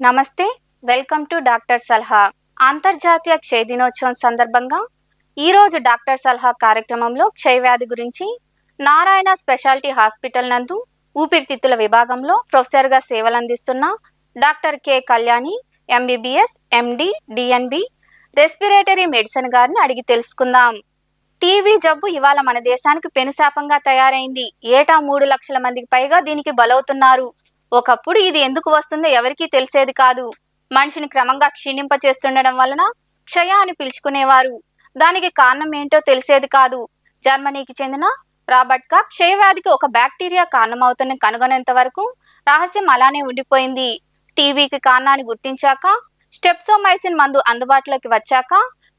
నమస్తే welcome to doctor సలహా. అంతర్జాతీయ క్షయ దినోత్సవం సందర్భంగా ఈరోజు డాక్టర్ సలహా కార్యక్రమంలో క్షయవ్యాధి గురించి నారాయణ స్పెషాలిటీ హాస్పిటల్ నందు ఊపిరితిత్తుల విభాగంలో ప్రొఫెసర్గా సేవలందిస్తున్న doctor K Kalyani MBBS MD DNB respiratory medicine గారిని అడిగి తెలుసుకుందాం. టీబీ జబ్బు ఇవాళ మన దేశానికి పెనుశాపంగా తయారైంది. ఏటా మూడు లక్షల మందికి పైగా దీనికి బలవుతున్నారు. ఒకప్పుడు ఇది ఎందుకు వస్తుందో ఎవరికీ తెలిసేది కాదు. మనిషిని క్రమంగా క్షీణింప చేస్తుండడం వలన క్షయ అని పిలుచుకునేవారు. దానికి కారణం ఏంటో తెలిసేది కాదు. జర్మనీకి చెందిన రాబర్ట్ కా క్షయవ్యాధికి ఒక బ్యాక్టీరియా కారణమవుతుందని కనుగొనేంత వరకు రహస్యం అలానే ఉండిపోయింది. టీవీకి కారణాన్ని గుర్తించాక స్టెప్సోమైసిన్ మందు అందుబాటులోకి వచ్చాక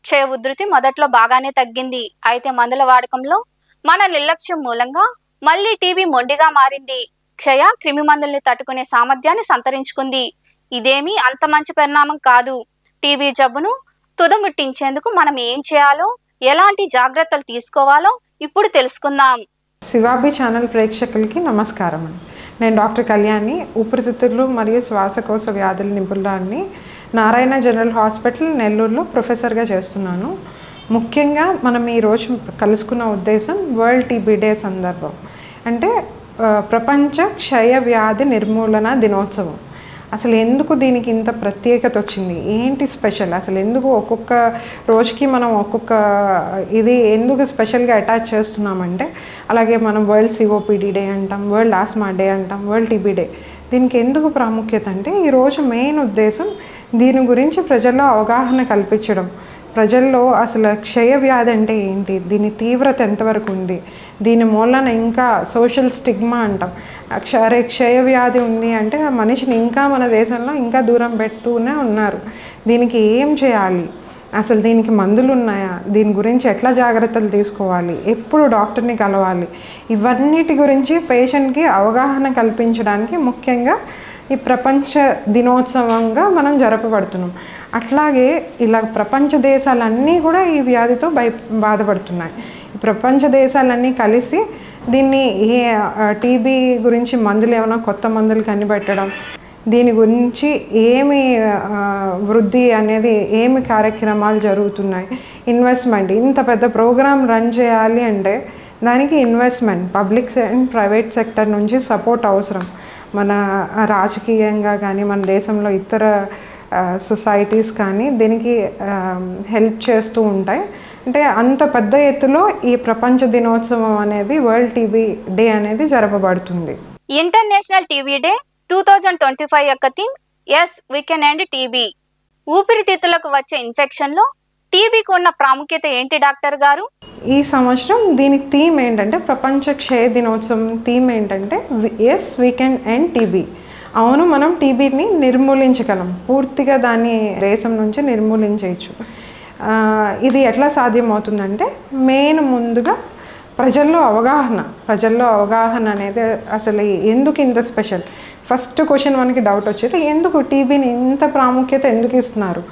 క్షయ ఉధృతి మొదట్లో బాగానే తగ్గింది. అయితే మందుల వాడకంలో మన నిర్లక్ష్యం మూలంగా మళ్ళీ టీవీ మొండిగా మారింది. క్షయ క్రిమి మందుల్ని తట్టుకునే సామర్థ్యాన్ని సంతరించుకుంది. ఇదేమీ అంత మంచి పరిణామం కాదు. టీబీ జబ్బును తుదముట్టించేందుకు మనం ఏం చేయాలో ఎలాంటి జాగ్రత్తలు తీసుకోవాలో ఇప్పుడు తెలుసుకుందాం. శివాబి ఛానల్ ప్రేక్షకులకి నమస్కారం అండి. నేను డాక్టర్ కళ్యాణి ఊపిరితిత్తులు మరియు శ్వాసకోశ వ్యాధుల నిపుణురాన్ని నారాయణ జనరల్ హాస్పిటల్ నెల్లూరులో ప్రొఫెసర్గా చేస్తున్నాను. ముఖ్యంగా మనం ఈరోజు కలుసుకున్న ఉద్దేశం వరల్డ్ టీబీ డే సందర్భం. అంటే ప్రపంచ క్షయ వ్యాధి నిర్మూలన దినోత్సవం. అసలు ఎందుకు దీనికి ఇంత ప్రత్యేకత వచ్చింది? ఏంటి స్పెషల్? అసలు ఎందుకు ఒక్కొక్క రోజుకి మనం ఒక్కొక్క ఇది ఎందుకు స్పెషల్గా అటాచ్ చేస్తున్నామంటే అలాగే మనం వరల్డ్ సిఓపిడి డే అంటాం వరల్డ్ ఆస్మా డే అంటాం వరల్డ్ టీబీ డే. దీనికి ఎందుకు ప్రాముఖ్యత అంటే ఈరోజు మెయిన్ ఉద్దేశం దీని గురించి ప్రజల్లో అవగాహన కల్పించడం. ప్రజల్లో అసలు క్షయ వ్యాధి అంటే ఏంటి? దీని తీవ్రత ఎంతవరకు ఉంది? దీని మూలన ఇంకా సోషల్ స్టిగ్మా అంటాం. అక్ష- అరే క్షయ వ్యాధి ఉంది అంటే ఆ మనిషిని ఇంకా మన దేశంలో ఇంకా దూరం పెడుతూనే ఉన్నారు. దీనికి ఏం చేయాలి? అసలు దీనికి మందులు ఉన్నాయా? దీని గురించి ఎట్లా జాగ్రత్తలు తీసుకోవాలి? ఎప్పుడు డాక్టర్ని కలవాలి? ఇవన్నిటి గురించి పేషెంట్కి అవగాహన కల్పించడానికి ముఖ్యంగా ఈ ప్రపంచ దినోత్సవంగా మనం జరపబడుతున్నాం. అట్లాగే ఇలా ప్రపంచ దేశాలన్నీ కూడా ఈ వ్యాధితో భయ బాధపడుతున్నాయి. ప్రపంచ దేశాలన్నీ కలిసి దీన్ని ఏ టీబీ గురించి మందులు ఏమైనా కొత్త మందులు కనిపెట్టడం దీని గురించి ఏమి వృద్ధి అనేది ఏమి కార్యక్రమాలు జరుగుతున్నాయి. ఇన్వెస్ట్మెంట్ ఇంత పెద్ద ప్రోగ్రామ్ రన్ చేయాలి అంటే దానికి investment public and private sector నుంచి సపోర్ట్ అవసరం. మన రాజకీయంగా కానీ మన దేశంలో ఇతర సొసైటీస్ కానీ దీనికి హెల్ప్ చేస్తూ ఉంటాయి. అంటే అంత పెద్ద ఎత్తులో ఈ ప్రపంచ దినోత్సవం అనేది వరల్డ్ టీబీ డే అనేది జరపబడుతుంది. International TV day two thousand twenty five యొక్క theme yes we can end TB ఊపిరితిత్తులకు వచ్చే ఇన్ఫెక్షన్లో టీబీకి ఉన్న ప్రాముఖ్యత ఏంటి డాక్టర్ గారు? ఈ సంవత్సరం దీనికి థీమ్ ఏంటంటే ప్రపంచ క్షయ దినోత్సవం థీమ్ ఏంటంటే ఎస్ వీకెండ్ అండ్ టీబీ అవును మనం టీబీని నిర్మూలించగలం. పూర్తిగా దాన్ని దేశం నుంచి నిర్మూలించవచ్చు ఇది ఎట్లా సాధ్యమవుతుందంటే మెయిన్ ముందుగా ప్రజల్లో అవగాహన. ప్రజల్లో అవగాహన అనేది అసలు ఎందుకు ఇంత స్పెషల్? ఫస్ట్ క్వశ్చన్ మనకి డౌట్ వచ్చేది ఎందుకు టీబీని ఇంత ప్రాముఖ్యత ఎందుకు ఇస్తున్నారు?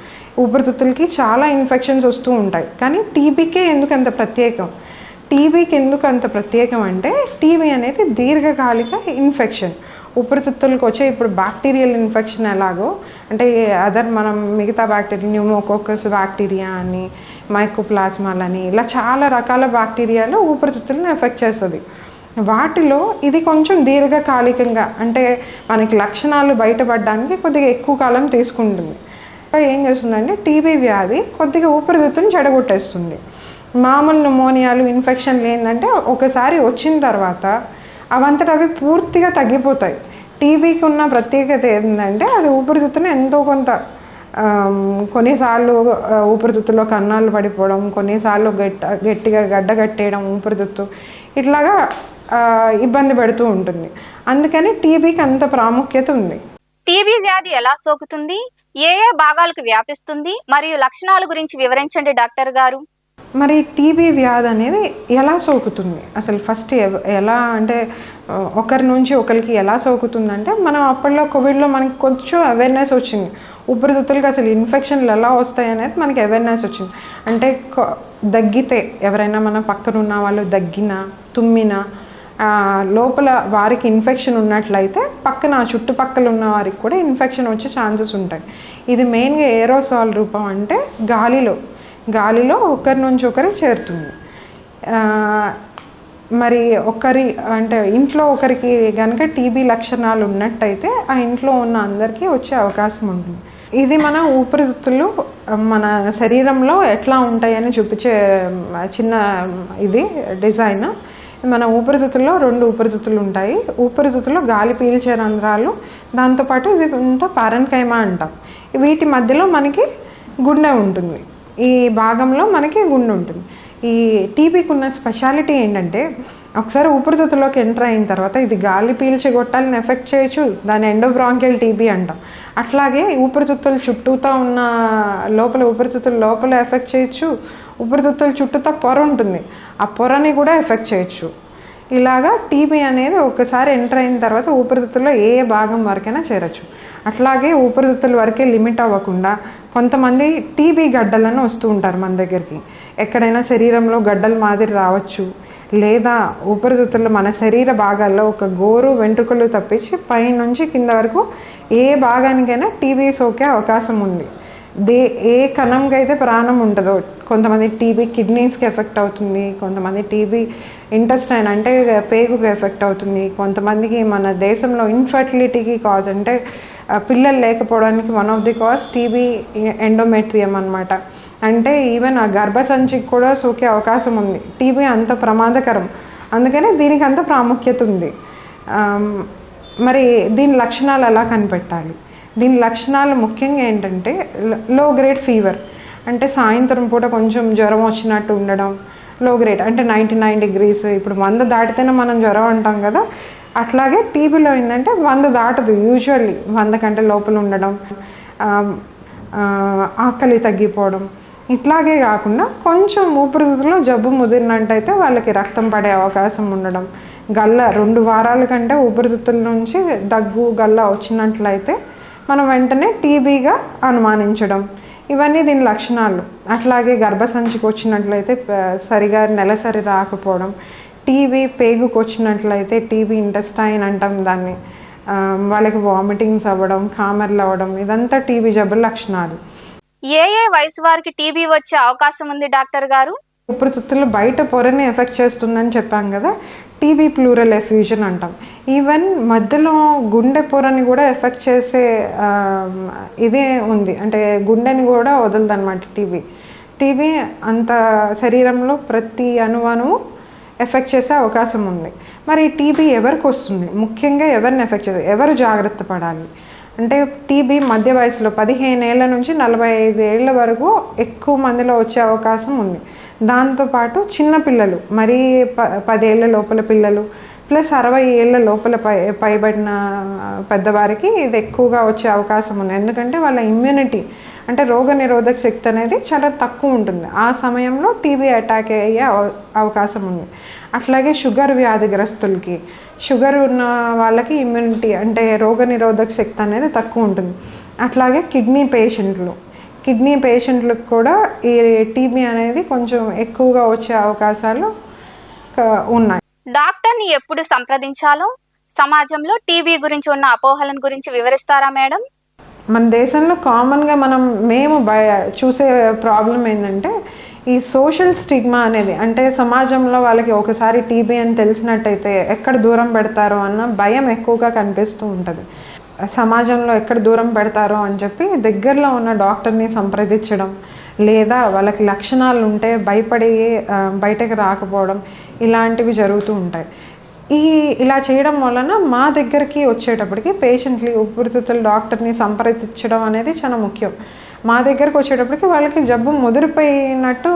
ఊపిరితిత్తులకి చాలా ఇన్ఫెక్షన్స్ వస్తూ ఉంటాయి. కానీ టీబీకే ఎందుకు అంత ప్రత్యేకం? టీబీకి ఎందుకు అంత ప్రత్యేకం అంటే టీబీ అనేది దీర్ఘకాలిక ఇన్ఫెక్షన్ ఊపిరితిత్తులకు వచ్చే ఇప్పుడు బ్యాక్టీరియల్ ఇన్ఫెక్షన్ ఎలాగో అంటే అదర్ మనం మిగతా బ్యాక్టీరియా న్యూమోకోకస్ బ్యాక్టీరియా అని మైకోప్లాస్మాలని ఇలా చాలా రకాల బ్యాక్టీరియాలు ఊపిరితిత్తులను ఎఫెక్ట్ చేస్తుంది. వాటిలో ఇది కొంచెం దీర్ఘకాలికంగా అంటే మనకి లక్షణాలు బయటపడడానికి కొద్దిగా ఎక్కువ కాలం తీసుకుంటుంది. ఏం చేస్తుందంటే టీబీ వ్యాధి కొద్దిగా ఊపిరితిత్తుని చెడగొట్టేస్తుంది. మామూలు న్యూమోనియాలు ఇన్ఫెక్షన్లు ఏంటంటే ఒకసారి వచ్చిన తర్వాత అవంతట అవి పూర్తిగా తగ్గిపోతాయి. టీబీకి ఉన్న ప్రత్యేకత ఏంటంటే అది ఊపిరితిత్తుని ఎంతో కొంత కొన్నిసార్లు ఊపిరితిత్తులో కన్నాలు పడిపోవడం కొన్నిసార్లు గట్ట గట్టిగా గడ్డ కట్టేయడం ఊపిరితిత్తు ఇట్లాగా ఇబ్బంది పెడుతూ ఉంటుంది. అందుకని టీబీకి అంత ప్రాముఖ్యత ఉంది. టీబీ వ్యాధి ఎలా సోకుతుంది? ఏ ఏ భాగాలకు వ్యాపిస్తుంది? మరియు లక్షణాల గురించి వివరించండి డాక్టర్ గారు. మరి టీబీ వ్యాధి అనేది ఎలా సోకుతుంది? అసలు ఫస్ట్ ఎవ- ఎలా అంటే ఒకరి నుంచి ఒకరికి ఎలా సోకుతుంది అంటే మనం అప్పట్లో కోవిడ్లో మనకి కొంచెం అవేర్నెస్ వచ్చింది. ఊపిరితిత్తులకి అసలు ఇన్ఫెక్షన్లు ఎలా వస్తాయి అనేది మనకి అవేర్నెస్ వచ్చింది. అంటే దగ్గితే ఎవరైనా మన పక్కన ఉన్న వాళ్ళు దగ్గినా తుమ్మినా లోపల వారికి ఇన్ఫెక్షన్ ఉన్నట్లయితే పక్కన చుట్టుపక్కల ఉన్న వారికి కూడా ఇన్ఫెక్షన్ వచ్చే ఛాన్సెస్ ఉంటాయి. ఇది మెయిన్గా ఏరోసాల్ రూపం అంటే గాలిలో గాలిలో ఒకరి నుంచి ఒకరికి చేరుతుంది. మరి ఒకరి అంటే ఇంట్లో ఒకరికి కనుక టీబీ లక్షణాలు ఉన్నట్టయితే ఆ ఇంట్లో ఉన్న అందరికీ వచ్చే అవకాశం ఉంటుంది. ఇది మన ఊపిరితిత్తులు మన శరీరంలో ఎట్లా ఉంటాయని చూపించే చిన్న ఇది డిజైన్. మన ఊపిరితిత్తుల్లో రెండు ఊపిరితిత్తులు ఉంటాయి. ఊపిరితిత్తుల్లో గాలి పీల్చే రంధ్రాలు దాంతోపాటు ఇది అంతా పారన్కైమా అంటాం. వీటి మధ్యలో మనకి గుండె ఉంటుంది. ఈ భాగంలో మనకి గుండె ఉంటుంది. ఈ టీబీకి ఉన్న స్పెషాలిటీ ఏంటంటే ఒకసారి ఊపిరితిత్తులోకి ఎంటర్ అయిన తర్వాత ఇది గాలి పీల్చి గొట్టాలని ఎఫెక్ట్ చేయొచ్చు. దాని ఎండోబ్రాంకియల్ టీబీ అంటాం. అట్లాగే ఊపిరితిత్తుల చుట్టూతో ఉన్న లోపల ఊపిరితిత్తుల లోపల ఎఫెక్ట్ చేయొచ్చు. ఊపిరితిత్తుల చుట్టూతా పొర ఉంటుంది. ఆ పొరని కూడా ఎఫెక్ట్ చేయొచ్చు. ఇలాగా టీబీ అనేది ఒకసారి ఎంటర్ అయిన తర్వాత ఊపిరితిత్తుల్లో ఏ భాగం వరకైనా చేరచ్చు. అట్లాగే ఊపిరితిత్తుల వరకే లిమిట్ అవ్వకుండా కొంతమంది టీబీ గడ్డలను వస్తూ ఉంటారు మన దగ్గరికి. ఎక్కడైనా శరీరంలో గడ్డల మాదిరి రావచ్చు. లేదా ఊపిరితిత్తులు మన శరీర భాగాల్లో ఒక గోరు వెంట్రుకలు తప్పించి పైనుంచి కింద వరకు ఏ భాగానికైనా టీబీ సోకే అవకాశం ఉంది. దే ఏ కణంకి అయితే ప్రాణం ఉంటుందో కొంతమంది టీబీ కిడ్నీస్కి ఎఫెక్ట్ అవుతుంది కొంతమంది టీబీ ఇంటెస్టైన్ అంటే పేగుకి ఎఫెక్ట్ అవుతుంది కొంతమందికి మన దేశంలో ఇన్ఫర్టిలిటీకి కాజ్ అంటే పిల్లలు లేకపోవడానికి one of the cause TB endometrium అనమాట అంటే ఈవెన్ ఆ గర్భసంచికి కూడా సోకే అవకాశం ఉంది. టీబీ అంత ప్రమాదకరం. అందుకనే దీనికి అంత ప్రాముఖ్యత ఉంది. మరి దీని లక్షణాలు ఎలా కనిపెట్టాలి? దీని లక్షణాలు ముఖ్యంగా ఏంటంటే లో గ్రేడ్ ఫీవర్ అంటే సాయంత్రం పూట కొంచెం జ్వరం వచ్చినట్టు ఉండడం లో గ్రేడ్ అంటే నైంటీ నైన్ డిగ్రీస్ ఇప్పుడు వంద దాటితేనే మనం జ్వరం అంటాం కదా. అట్లాగే టీబీలో ఏంటంటే వంద దాటదు యూజువల్లీ వంద కంటే లోపల ఉండడం ఆకలి తగ్గిపోవడం. ఇట్లాగే కాకుండా కొంచెం ఊపిరితిత్తులో జబ్బు ముదిరినట్టయితే వాళ్ళకి రక్తం పడే అవకాశం ఉండడం. గల్ల రెండు వారాల కంటే ఊపిరితిత్తుల నుంచి దగ్గు గల్ల వచ్చినట్లయితే మనం వెంటనే టీబీగా అనుమానించడం. ఇవన్నీ దీని లక్షణాలు. అట్లాగే గర్భసంచికి వచ్చినట్లయితే సరిగా నెలసరి రాకపోవడం. టీబీ పేగుకు వచ్చినట్లయితే టీబీ ఇంటెస్టైన్ అంటాం దాన్ని. వాళ్ళకి వామిటింగ్స్ అవ్వడం కామెర్లు అవ్వడం ఇదంతా టీబీ జబ్బుల లక్షణాలు. ఏ ఏ వయసు వారికి టీబీ వచ్చే అవకాశం ఉంది డాక్టర్ గారు? ఊపిరితిత్తులు బయట పొరని ఎఫెక్ట్ చేస్తుందని చెప్పాం కదా. టీబీ ప్లూరల్ ఎఫ్యూజన్ అంటాం. ఈవెన్ మధ్యలో గుండె పొరని కూడా ఎఫెక్ట్ చేసే ఇదే ఉంది. అంటే గుండెని కూడా వదలదన్నమాట టీబీ టీబీ అంత శరీరంలో ప్రతి అనువను ఎఫెక్ట్ చేసే అవకాశం ఉంది. మరి టీబీ ఎవరికి వస్తుంది? ముఖ్యంగా ఎవరిని ఎఫెక్ట్ చేస్తుంది? ఎవరు జాగ్రత్త పడాలి? అంటే టీబీ మధ్య వయసులో పదిహేను ఏళ్ళ నుంచి నలభై ఐదు ఏళ్ళ వరకు ఎక్కువ మందిలో వచ్చే అవకాశం ఉంది. దాంతోపాటు చిన్న పిల్లలు మరీ ప పదేళ్ళ లోపల పిల్లలు ప్లస్ అరవై ఏళ్ళ లోపల పై పైబడిన పెద్దవారికి ఇది ఎక్కువగా వచ్చే అవకాశం ఉంది. ఎందుకంటే వాళ్ళ ఇమ్యూనిటీ అంటే రోగ నిరోధక శక్తి అనేది చాలా తక్కువ ఉంటుంది. ఆ సమయంలో టీబీ అటాక్ అయ్యే అవ- అవకాశం ఉంది. అట్లాగే షుగర్ వ్యాధిగ్రస్తులకి షుగర్ ఉన్న వాళ్ళకి ఇమ్యూనిటీ అంటే రోగ నిరోధక శక్తి అనేది తక్కువ ఉంటుంది. అట్లాగే కిడ్నీ పేషెంట్లు కిడ్నీ పేషెంట్లకు కూడా ఈ టీబీ అనేది కొంచెం ఎక్కువగా వచ్చే అవకాశాలు ఉన్నాయి. డాక్టర్ని ఎప్పుడు సంప్రదించాలో? సమాజంలో టీబీ గురించి ఉన్న అపోహలను గురించి వివరిస్తారా మేడం? మన దేశంలో కామన్గా మనం మేము భయ చూసే ప్రాబ్లం ఏంటంటే ఈ సోషల్ స్టిగ్మా అనేది అంటే సమాజంలో వాళ్ళకి ఒకసారి టీబీ అని తెలిసినట్టయితే ఎక్కడ దూరం పెడతారో అన్న భయం ఎక్కువగా కనిపిస్తూ ఉంటుంది. సమాజంలో ఎక్కడ దూరం పెడతారో అని చెప్పి దగ్గరలో ఉన్న డాక్టర్ని సంప్రదించడం లేదా వాళ్ళకి లక్షణాలు ఉంటే భయపడి బయటకు రాకపోవడం ఇలాంటివి జరుగుతూ ఉంటాయి. ఈ ఇలా చేయడం వలన మా దగ్గరికి వచ్చేటప్పటికి పేషెంట్ని ఊపిరితిత్తుల డాక్టర్ని సంప్రదించడం అనేది చాలా ముఖ్యం. మా దగ్గరకు వచ్చేటప్పటికి వాళ్ళకి జబ్బు ముదిరిపోయినట్టు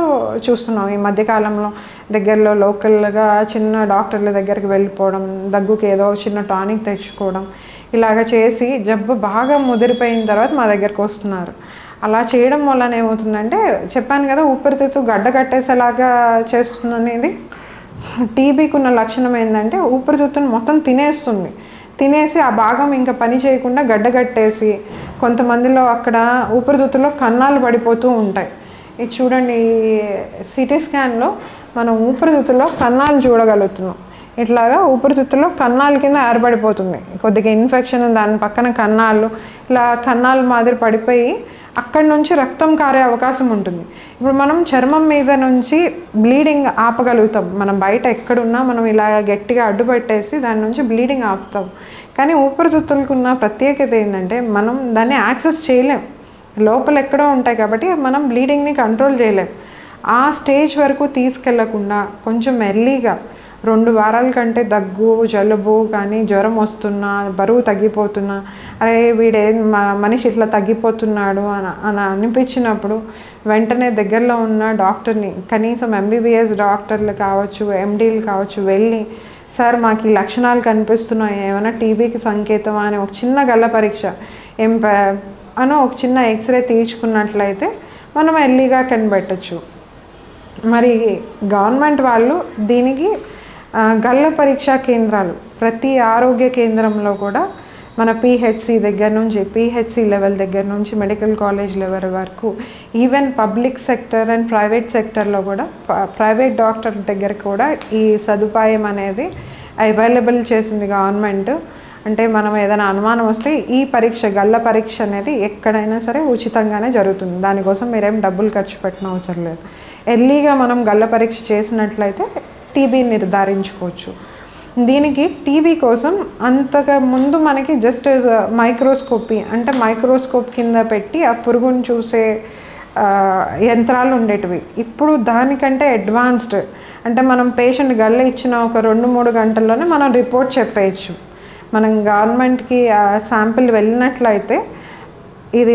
చూస్తున్నాం. ఈ మధ్యకాలంలో దగ్గరలో లోకల్గా చిన్న డాక్టర్ల దగ్గరికి వెళ్ళిపోవడం దగ్గుకి ఏదో చిన్న టానిక్ తెచ్చుకోవడం ఇలాగ చేసి జబ్బు బాగా ముదిరిపోయిన తర్వాత మా దగ్గరకు వస్తున్నారు. అలా చేయడం వలన ఏమవుతుందంటే చెప్పాను కదా ఊపిరితిత్తు గడ్డ కట్టేసేలాగా చేస్తుంది అనేది టీబీకి ఉన్న లక్షణం ఏంటంటే ఊపిరితిత్తును మొత్తం తినేస్తుంది. తినేసి ఆ భాగం ఇంకా పని చేయకుండా గడ్డగట్టేసి కొంతమందిలో అక్కడ ఊపిరితిత్తులో కన్నాలు పడిపోతూ ఉంటాయి. ఇది చూడండి సిటీ స్కాన్లో మనం ఊపిరితిత్తులో కన్నాలు చూడగలుగుతున్నాం. ఇట్లాగా ఊపిరితిత్తులో కన్నాల కింద ఏర్పడిపోతుంది. కొద్దిగా ఇన్ఫెక్షన్ దాని పక్కన కన్నాలు ఇలా కన్నాలు మాదిరి పడిపోయి అక్కడి నుంచి రక్తం కారే అవకాశం ఉంటుంది. ఇప్పుడు మనం చర్మం మీద నుంచి బ్లీడింగ్ ఆపగలుగుతాం. మనం బయట ఎక్కడున్నా మనం ఇలా గట్టిగా అడ్డుపెట్టేసి దాని నుంచి బ్లీడింగ్ ఆపుతాం. కానీ ఊపిరితిత్తులకు ఉన్న ప్రత్యేకత ఏంటంటే మనం దాన్ని యాక్సెస్ చేయలేం. లోపల ఎక్కడో ఉంటాయి కాబట్టి మనం బ్లీడింగ్ని కంట్రోల్ చేయలేం. ఆ స్టేజ్ వరకు తీసుకెళ్ళకుండా కొంచెం ఎర్లీగా రెండు వారాల కంటే దగ్గు జలుబు కానీ జ్వరం వస్తున్నా బరువు తగ్గిపోతున్నా అరే వీడే మనిషి ఇట్లా తగ్గిపోతున్నాడు అని అని అనిపించినప్పుడు వెంటనే దగ్గరలో ఉన్న డాక్టర్ని కనీసం ఎంబీబీఎస్ డాక్టర్లు కావచ్చు ఎండీలు కావచ్చు వెళ్ళి సార్ మాకు ఈ లక్షణాలు కనిపిస్తున్నాయి ఏమైనా టీబీకి సంకేతం అని ఒక చిన్న గల్ల పరీక్ష ఏం అని ఒక చిన్న ఎక్స్రే తీర్చుకున్నట్లయితే మనం ఎర్లీగా కనిపెట్టచ్చు. మరి గవర్నమెంట్ వాళ్ళు దీనికి గల్ల పరీక్షా కేంద్రాలు ప్రతి ఆరోగ్య కేంద్రంలో కూడా మన పిహెచ్సి దగ్గర నుంచి పిహెచ్సి లెవెల్ దగ్గర నుంచి మెడికల్ కాలేజ్ లెవెల్ వరకు even public sector and private సెక్టర్లో కూడా ప్రైవేట్ డాక్టర్ దగ్గర కూడా ఈ సదుపాయం అనేది అవైలబుల్ చేసింది గవర్నమెంట్ అంటే మనం ఏదైనా అనుమానం వస్తే ఈ పరీక్ష గల్ల పరీక్ష అనేది ఎక్కడైనా సరే ఉచితంగానే జరుగుతుంది. దానికోసం మీరేం డబ్బులు ఖర్చు పెట్టిన అవసరం లేదు. ఎర్లీగా మనం గల్ల పరీక్ష చేసినట్లయితే టీబీ నిర్ధారించుకోవచ్చు. దీనికి టీబీ కోసం అంతగా ముందు మనకి జస్ట్ మైక్రోస్కోపీ అంటే మైక్రోస్కోప్ కింద పెట్టి ఆ పురుగును చూసే యంత్రాలు ఉండేటివి. ఇప్పుడు దానికంటే అడ్వాన్స్డ్ అంటే మనం పేషెంట్ గళ్ళ ఇచ్చిన ఒక రెండు మూడు గంటల్లోనే మనం రిపోర్ట్ చెప్పేయచ్చు. మనం గవర్నమెంట్కి ఆ శాంపిల్ వెళ్ళినట్లయితే ఇది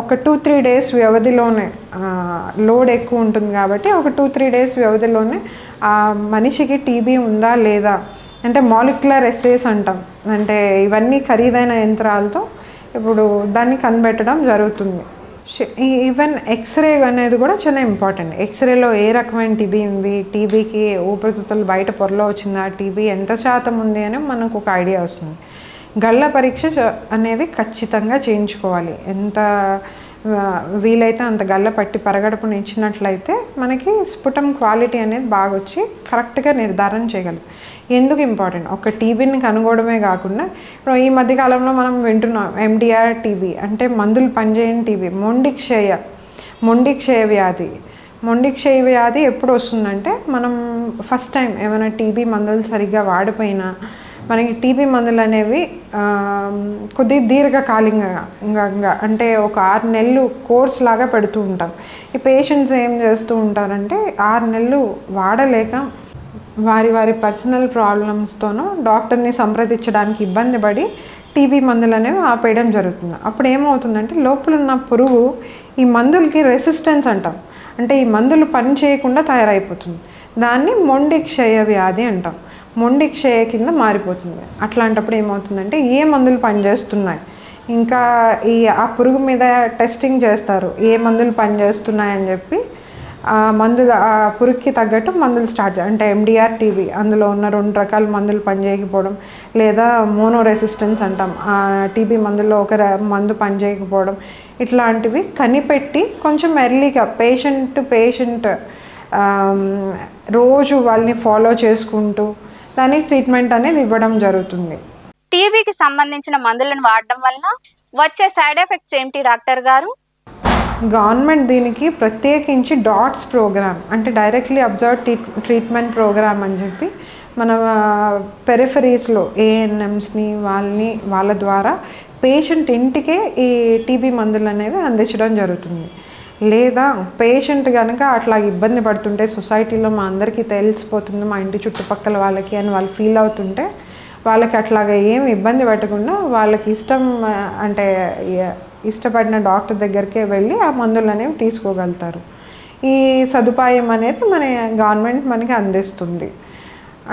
ఒక టూ త్రీ డేస్ వ్యవధిలోనే లోడ్ ఎక్కువ ఉంటుంది కాబట్టి ఒక టూ త్రీ డేస్ వ్యవధిలోనే ఆ మనిషికి టీబీ ఉందా లేదా అంటే మాలిక్యులర్ ఎస్సేస్ అంటాం. అంటే ఇవన్నీ ఖరీదైన యంత్రాలతో ఇప్పుడు దాన్ని కనిపెట్టడం జరుగుతుంది. ఈవెన్ ఎక్స్రే అనేది కూడా చాలా ఇంపార్టెంట్. ఎక్స్రేలో ఏ రకమైన టీబీ ఉంది? టీబీకి ఊపిరితిత్తులు బయట పొరలో వచ్చిందా? టీబీ ఎంత శాతం ఉంది అని మనకు ఒక ఐడియా వస్తుంది. గళ్ళ పరీక్ష చ- అనేది ఖచ్చితంగా చేయించుకోవాలి. ఎంత వీలైతే అంత గల్ల పట్టి పరగడుపుని ఇచ్చినట్లయితే మనకి స్ఫుటం క్వాలిటీ అనేది బాగా వచ్చి కరెక్ట్గా నిర్ధారణ చేయగలం. ఎందుకు ఇంపార్టెంట్? ఒక టీబీని కనుగోవడమే కాకుండా ఇప్పుడు ఈ మధ్యకాలంలో మనం వింటున్నాం ఎండిఆర్ టీబీ అంటే మందులు పనిచేయని టీబీ మొండిక్షయ మొండిక్షయ వ్యాధి. మొండిక్షయ వ్యాధి ఎప్పుడు వస్తుందంటే మనం ఫస్ట్ టైం ఏమైనా టీబీ మందులు సరిగ్గా వాడిపోయినా మనకి టీబీ మందులు అనేవి కొద్ది దీర్ఘకాలికంగా అంటే ఒక ఆరు నెలలు కోర్స్ లాగా పెడుతూ ఉంటాం. ఈ పేషెంట్స్ ఏం చేస్తూ ఉంటారంటే ఆరు నెలలు వాడలేక వారి వారి పర్సనల్ ప్రాబ్లమ్స్తోనూ డాక్టర్ని సంప్రదించడానికి ఇబ్బంది పడి టీబీ మందులు అనేవి ఆపేయడం జరుగుతుంది. అప్పుడు ఏమవుతుందంటే లోపల ఉన్న పురుగు ఈ మందులకి రెసిస్టెన్స్ అంటాం. అంటే ఈ మందులు పని చేయకుండా తయారైపోతుంది. దాన్ని మొండి క్షయ వ్యాధి అంటాం. మొండి క్షయ కింద మారిపోతుంది. అట్లాంటప్పుడు ఏమవుతుందంటే ఏ మందులు పనిచేస్తున్నాయి? ఇంకా ఈ ఆ పురుగు మీద టెస్టింగ్ చేస్తారు. ఏ మందులు పనిచేస్తున్నాయని చెప్పి ఆ మందులు ఆ పురుగుకి తగ్గట్టు మందులు స్టార్ట్ అంటే ఎండిఆర్ టీవీ అందులో ఉన్న రెండు రకాల మందులు పనిచేయకపోవడం లేదా మోనో రెసిస్టెన్స్ అంటాం. ఆ టీబీ మందుల్లో ఒక మందు పనిచేయకపోవడం ఇట్లాంటివి కనిపెట్టి కొంచెం ఎర్లీగా పేషెంట్ పేషెంట్ రోజు వాళ్ళని ఫాలో చేసుకుంటూ దానికి ట్రీట్మెంట్ అనేది ఇవ్వడం జరుగుతుంది. టీబీకి సంబంధించిన మందులను వాడడం వలన వచ్చే సైడ్ ఎఫెక్ట్స్ ఏంటి డాక్టర్ గారు? గవర్నమెంట్ దీనికి ప్రత్యేకించి డాట్స్ ప్రోగ్రామ్ అంటే డైరెక్ట్లీ అబ్జర్వ్ ట్రీట్మెంట్ ప్రోగ్రామ్ అని చెప్పి మన పెరిఫరీస్లో ఏఎన్ఎమ్స్ని వాళ్ళని వాళ్ళ ద్వారా పేషెంట్ ఇంటికే ఈ టీబీ మందులు అనేవి అందించడం జరుగుతుంది. లేదా పేషెంట్ కనుక అట్లా ఇబ్బంది పడుతుంటే సొసైటీలో మా అందరికీ తెలిసిపోతుంది మా ఇంటి చుట్టుపక్కల వాళ్ళకి అని వాళ్ళు ఫీల్ అవుతుంటే వాళ్ళకి అట్లాగా ఏం ఇబ్బంది పెట్టకుండా వాళ్ళకి ఇష్టం అంటే ఇష్టపడిన డాక్టర్ దగ్గరికే వెళ్ళి ఆ మందులు అనేవి తీసుకోగలుగుతారు. ఈ సదుపాయం అనేది మన గవర్నమెంట్ మనకి అందిస్తుంది.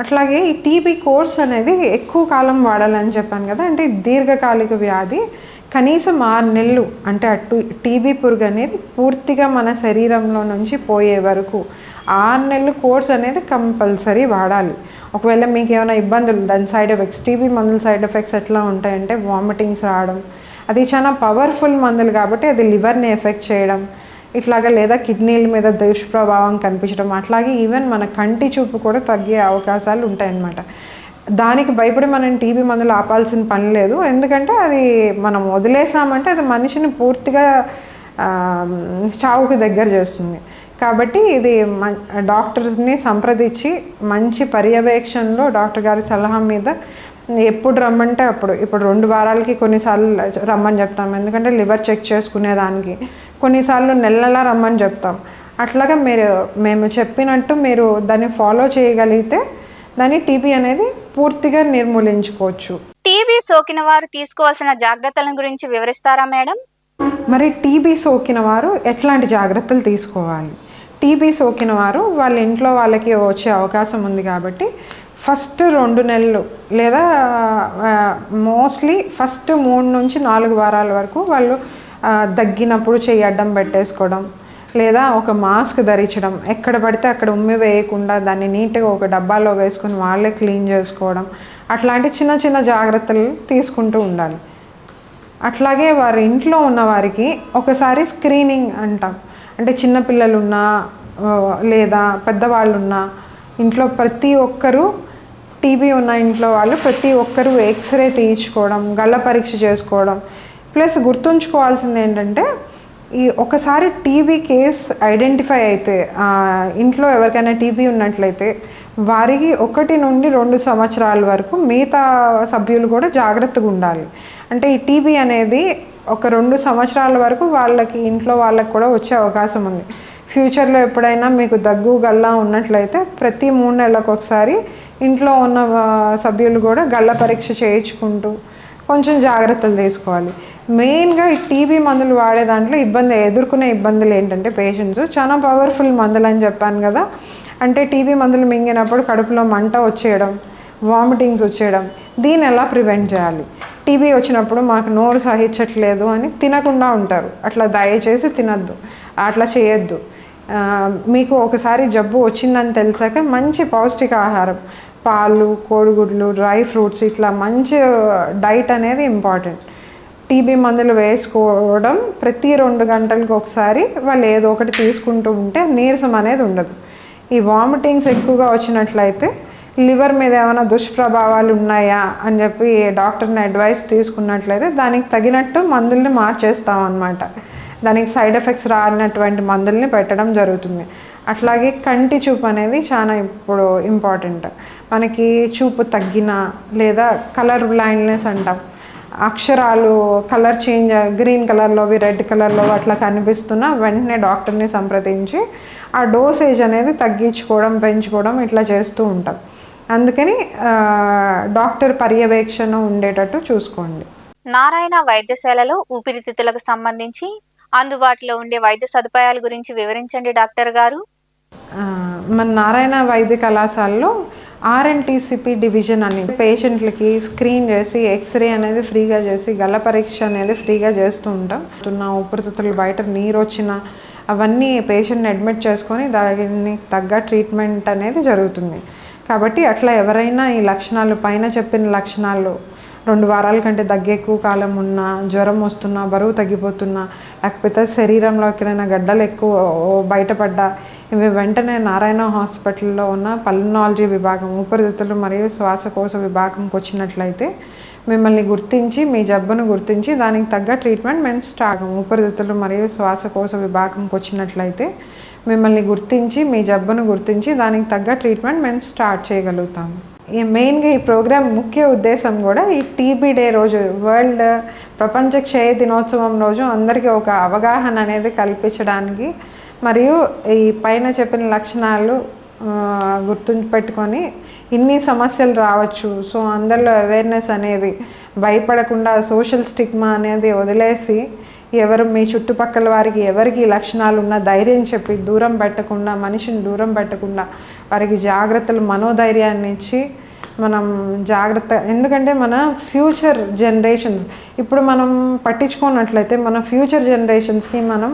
అట్లాగే ఈ టీబీ కోర్స్ అనేది ఎక్కువ కాలం వాడాలని చెప్పాను కదా అంటే దీర్ఘకాలిక వ్యాధి కనీసం ఆరు నెలలు అంటే అటు టీబీ పురుగు అనేది పూర్తిగా మన శరీరంలో నుంచి పోయే వరకు ఆరు నెలలు కోర్స్ అనేది కంపల్సరీ వాడాలి. ఒకవేళ మీకు ఏమైనా ఇబ్బందులు దాని సైడ్ ఎఫెక్ట్స్ టీబీ మందుల సైడ్ ఎఫెక్ట్స్ ఎట్లా ఉంటాయంటే వామిటింగ్స్ రావడం అది చాలా పవర్ఫుల్ మందులు కాబట్టి అది లివర్ని ఎఫెక్ట్ చేయడం ఇట్లాగా లేదా కిడ్నీల మీద దుష్ప్రభావం కనిపించడం అట్లాగే ఈవెన్ మన కంటి చూపు కూడా తగ్గే అవకాశాలు ఉంటాయన్నమాట. దానికి భయపడి మనం టీబీ మందులు ఆపాల్సిన పని లేదు. ఎందుకంటే అది మనం వదిలేసామంటే అది మనిషిని పూర్తిగా చావుకు దగ్గర చేస్తుంది. కాబట్టి ఇది డాక్టర్స్ని సంప్రదించి మంచి పర్యవేక్షణలో డాక్టర్ గారి సలహా మీద ఎప్పుడు రమ్మంటే అప్పుడు ఇప్పుడు రెండు వారాలకి కొన్నిసార్లు రమ్మని చెప్తాం. ఎందుకంటే లివర్ చెక్ చేసుకునేదానికి కొన్నిసార్లు నెల నెల రమ్మని చెప్తాం. అట్లాగా మీరు మేము చెప్పినట్టు మీరు దాన్ని ఫాలో చేయగలిగితే దాన్ని టీబీ అనేది పూర్తిగా నిర్మూలించుకోవచ్చు. టీబీ సోకిన వారు తీసుకోవాల్సిన జాగ్రత్తల గురించి వివరిస్తారా మేడం? మరి టీబీ సోకిన వారు ఎట్లాంటి జాగ్రత్తలు తీసుకోవాలి? టీబీ సోకిన వారు వాళ్ళ ఇంట్లో వాళ్ళకి వచ్చే అవకాశం ఉంది కాబట్టి ఫస్ట్ రెండు నెలలు లేదా మోస్ట్లీ ఫస్ట్ మూడు నుంచి నాలుగు వారాల వరకు వాళ్ళు దగ్గినప్పుడు చెయ్యి అడ్డం పెట్టేసుకోవడం లేదా ఒక మాస్క్ ధరించడం ఎక్కడ పడితే అక్కడ ఉమ్మి వేయకుండా దాన్ని నీట్గా ఒక డబ్బాలో వేసుకుని వాళ్ళే క్లీన్ చేసుకోవడం అట్లాంటి చిన్న చిన్న జాగ్రత్తలు తీసుకుంటూ ఉండాలి. అట్లాగే వారి ఇంట్లో ఉన్న వారికి ఒకసారి స్క్రీనింగ్ అంటాం. అంటే చిన్నపిల్లలు ఉన్నా లేదా పెద్దవాళ్ళు ఉన్నా ఇంట్లో ప్రతి ఒక్కరూ టీబీ ఉన్న ఇంట్లో వాళ్ళు ప్రతి ఒక్కరూ ఎక్స్రే తీయించుకోవడం గళ్ళ పరీక్ష చేసుకోవడం. ప్లస్ గుర్తుంచుకోవాల్సింది ఏంటంటే ఈ ఒకసారి టీబీ కేస్ ఐడెంటిఫై అయితే ఇంట్లో ఎవరికైనా టీబీ ఉన్నట్లయితే వారికి ఒకటి నుండి రెండు సంవత్సరాల వరకు మిగతా సభ్యులు కూడా జాగ్రత్తగా ఉండాలి. అంటే ఈ టీబీ అనేది ఒక రెండు సంవత్సరాల వరకు వాళ్ళకి ఇంట్లో వాళ్ళకి కూడా వచ్చే అవకాశం ఉంది. ఫ్యూచర్లో ఎప్పుడైనా మీకు దగ్గు గల్లా ఉన్నట్లయితే ప్రతి మూడు నెలలకు ఒకసారి ఇంట్లో ఉన్న సభ్యులు కూడా గళ్ళ పరీక్ష చేయించుకుంటూ కొంచెం జాగ్రత్తలు తీసుకోవాలి. మెయిన్గా ఈ టీబీ మందులు వాడే దాంట్లో ఇబ్బంది ఎదుర్కొనే ఇబ్బందులు ఏంటంటే పేషెంట్స్. చాలా పవర్ఫుల్ మందులు అని చెప్పాను కదా. అంటే టీబీ మందులు మింగినప్పుడు కడుపులో మంట వచ్చేయడం వామిటింగ్స్ వచ్చేయడం దీన్ని ఎలా ప్రివెంట్ చేయాలి? టీబీ వచ్చినప్పుడు మాకు నోరు సహించట్లేదు అని తినకుండా ఉంటారు. అట్లా దయచేసి తినద్దు. అట్లా చేయొద్దు. మీకు ఒకసారి జబ్బు వచ్చిందని తెలిసాక మంచి పౌష్టిక ఆహారం పాలు కోడిగుడ్లు డ్రై ఫ్రూట్స్ ఇట్లా మంచి డైట్ అనేది ఇంపార్టెంట్. టీబీ మందులు వేసుకోవడం ప్రతి రెండు గంటలకు ఒకసారి వాళ్ళు ఏదో ఒకటి తీసుకుంటూ ఉంటే నీరసం అనేది ఉండదు. ఈ వామిటింగ్స్ ఎక్కువగా వచ్చినట్లయితే లివర్ మీద ఏమైనా దుష్ప్రభావాలు ఉన్నాయా అని చెప్పి డాక్టర్ని అడ్వైస్ తీసుకున్నట్లయితే దానికి తగినట్టు మందుల్ని మార్చేస్తాం అన్నమాట దానికి సైడ్ ఎఫెక్ట్స్ రానటువంటి మందుల్ని పెట్టడం జరుగుతుంది. అట్లాగే కంటి చూపు అనేది చాలా ఇప్పుడు ఇంపార్టెంట్. మనకి చూపు తగ్గిన లేదా కలర్ బ్లైండ్నెస్ అంటాం. అక్షరాలు కలర్ చేంజ్ గ్రీన్ కలర్లోవి రెడ్ కలర్లో అట్లా కనిపిస్తున్నా వెంటనే డాక్టర్ని సంప్రదించి ఆ డోసేజ్ అనేది తగ్గించుకోవడం పెంచుకోవడం ఇట్లా చేస్తూ ఉంటాం. అందుకని డాక్టర్ పర్యవేక్షణ ఉండేటట్టు చూసుకోండి. నారాయణ వైద్యశాలలో ఊపిరితిత్తులకు సంబంధించి అందుబాటులో ఉండే వైద్య సదుపాయాల గురించి వివరించండి డాక్టర్ గారు. మన నారాయణ వైద్య కళాశాలలో ఆర్ఎన్టీసీపీ డివిజన్ అని పేషెంట్లకి స్క్రీన్ చేసి ఎక్స్రే అనేది ఫ్రీగా చేసి గల పరీక్ష అనేది ఫ్రీగా చేస్తూ ఉంటాం. నా ఊపిరితిత్తులు బయట నీరు వచ్చిన అవన్నీ పేషెంట్ని అడ్మిట్ చేసుకొని దానికి తగ్గ ట్రీట్మెంట్ అనేది జరుగుతుంది. కాబట్టి అట్లా ఎవరైనా ఈ లక్షణాలు పైన చెప్పిన లక్షణాలు రెండు వారాల కంటే దగ్గు ఎక్కువ కాలం ఉన్నా జ్వరం వస్తున్నా బరువు తగ్గిపోతున్నా లేకపోతే శరీరంలో ఎక్కడైనా గడ్డలు ఎక్కువ బయటపడ్డా ఇవి వెంటనే నారాయణ హాస్పిటల్లో ఉన్న పల్నాలజీ విభాగం ఊపిరితిత్తులు మరియు శ్వాసకోశ విభాగంకి వచ్చినట్లయితే మిమ్మల్ని గుర్తించి మీ జబ్బును గుర్తించి దానికి తగ్గ ట్రీట్మెంట్ మేము స్టాగం ఊపిరితిత్తులు మరియు శ్వాసకోశ విభాగంకి వచ్చినట్లయితే మిమ్మల్ని గుర్తించి మీ జబ్బును గుర్తించి దానికి తగ్గ ట్రీట్మెంట్ మేము స్టార్ట్ చేయగలుగుతాము మెయిన్గా ఈ ప్రోగ్రామ్ ముఖ్య ఉద్దేశం కూడా ఈ టీబీ డే రోజు వరల్డ్ ప్రపంచ క్షయ దినోత్సవం రోజు అందరికీ ఒక అవగాహన అనేది కల్పించడానికి మరియు ఈ పైన చెప్పిన లక్షణాలు గుర్తుంచి పెట్టుకొని ఇన్ని సమస్యలు రావచ్చు. సో అందరిలో అవేర్నెస్ అనేది భయపడకుండా సోషల్ స్టిగ్మా అనేది వదిలేసి ఎవరు మీ చుట్టుపక్కల వారికి ఎవరికి లక్షణాలు ఉన్న ధైర్యం చెప్పి దూరం పెట్టకుండా మనిషిని దూరం పెట్టకుండా వారికి జాగ్రత్తలు మనోధైర్యాన్ని ఇచ్చి మనం జాగ్రత్త ఎందుకంటే మన ఫ్యూచర్ జనరేషన్స్ ఇప్పుడు మనం పట్టించుకున్నట్లయితే మన ఫ్యూచర్ జనరేషన్స్కి మనం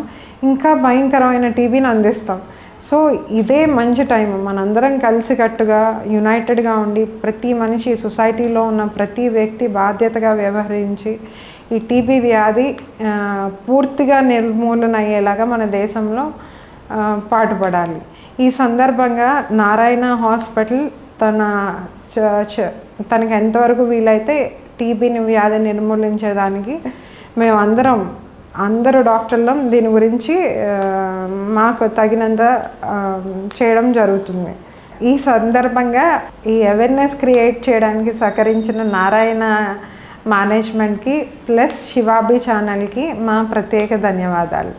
ఇంకా భయంకరమైన టీవీని అందిస్తాం. సో ఇదే మంచి టైం మనందరం కలిసికట్టుగా యునైటెడ్గా ఉండి ప్రతి మనిషి సొసైటీలో ఉన్న ప్రతి వ్యక్తి బాధ్యతగా వ్యవహరించి ఈ టీబీ వ్యాధి పూర్తిగా నిర్మూలన అయ్యేలాగా మన దేశంలో పాటుపడాలి. ఈ సందర్భంగా నారాయణ హాస్పిటల్ తన చ- చ- తనకి ఎంతవరకు వీలైతే టీబీని వ్యాధి నిర్మూలించేదానికి మేమందరం అందరూ డాక్టర్లం దీని గురించి మాకు తగినంత చేయడం జరుగుతుంది. ఈ సందర్భంగా ఈ అవేర్నెస్ క్రియేట్ చేయడానికి సహకరించిన నారాయణ మేనేజ్మెంట్కి ప్లస్ శివాబి ఛానల్కి మా ప్రత్యేక ధన్యవాదాలు.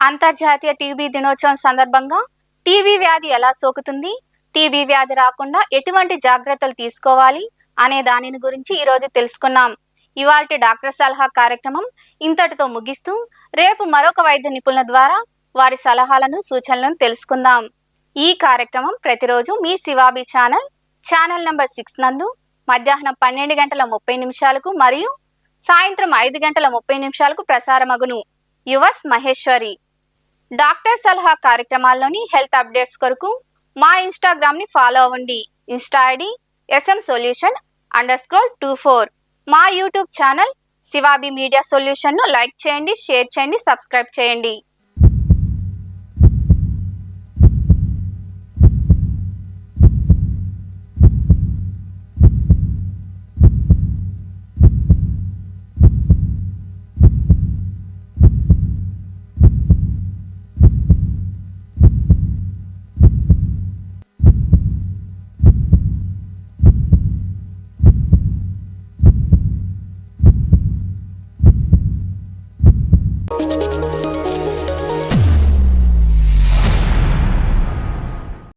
అంతర్జాతీయ టీబీ దినోత్సవం సందర్భంగా టీబీ వ్యాధి ఎలా సోకుతుంది? టీబీ వ్యాధి రాకుండా ఎటువంటి జాగ్రత్తలు తీసుకోవాలి? అనే దానిని గురించి ఈరోజు తెలుసుకున్నాం. ఇవాళ డాక్టర్ సలహా కార్యక్రమం ఇంతటితో ముగిస్తూ రేపు మరొక వైద్య నిపుణుల ద్వారా వారి సలహాలను సూచనలను తెలుసుకుందాం. ఈ కార్యక్రమం ప్రతిరోజు మీ Shivabi channel channel number six నందు మధ్యాహ్నం పన్నెండు గంటల ముప్పై నిమిషాలకు మరియు సాయంత్రం ఐదు గంటల ముప్పై నిమిషాలకు ప్రసారమగును. యువర్స్ మహేశ్వరి డాక్టర్ సలహా కార్యక్రమాల్లోని హెల్త్ అప్డేట్స్ కొరకు మా ఇన్స్టాగ్రామ్ని ఫాలో అవ్వండి. Insta ID SM solution underscore two four. మా యూట్యూబ్ ఛానల్ శివాబి మీడియా సొల్యూషన్ను లైక్ చేయండి షేర్ చేయండి సబ్స్క్రైబ్ చేయండి.